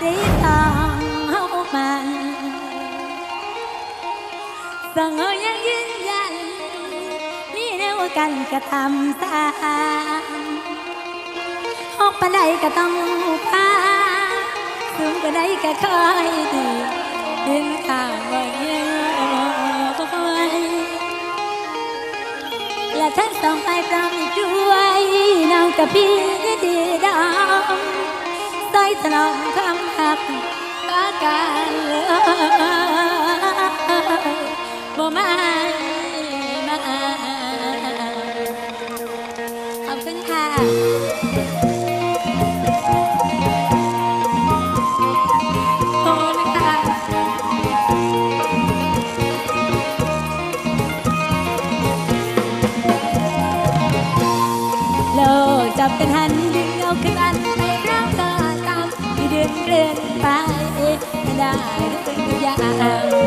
ตีต้องเฮามาสั่งเฮายังยืนยันมีแนวกันกระทำตามหกปานใดก็ต้องพาสูงปานใดก็คอยดีดินข้างบ่เงี้ยและทั้งสองไปพร้อมอีกด้วยน้องกับพี่ดีดำ ใส่ถนอมคำหักปาการเลยบ่มามาขอบคุณค่ะขอบคุณค่ะโลกจับกันหันดึงเอาขึ้นอัน เดือนเกรนไปไม่ได้ทุกอย่าง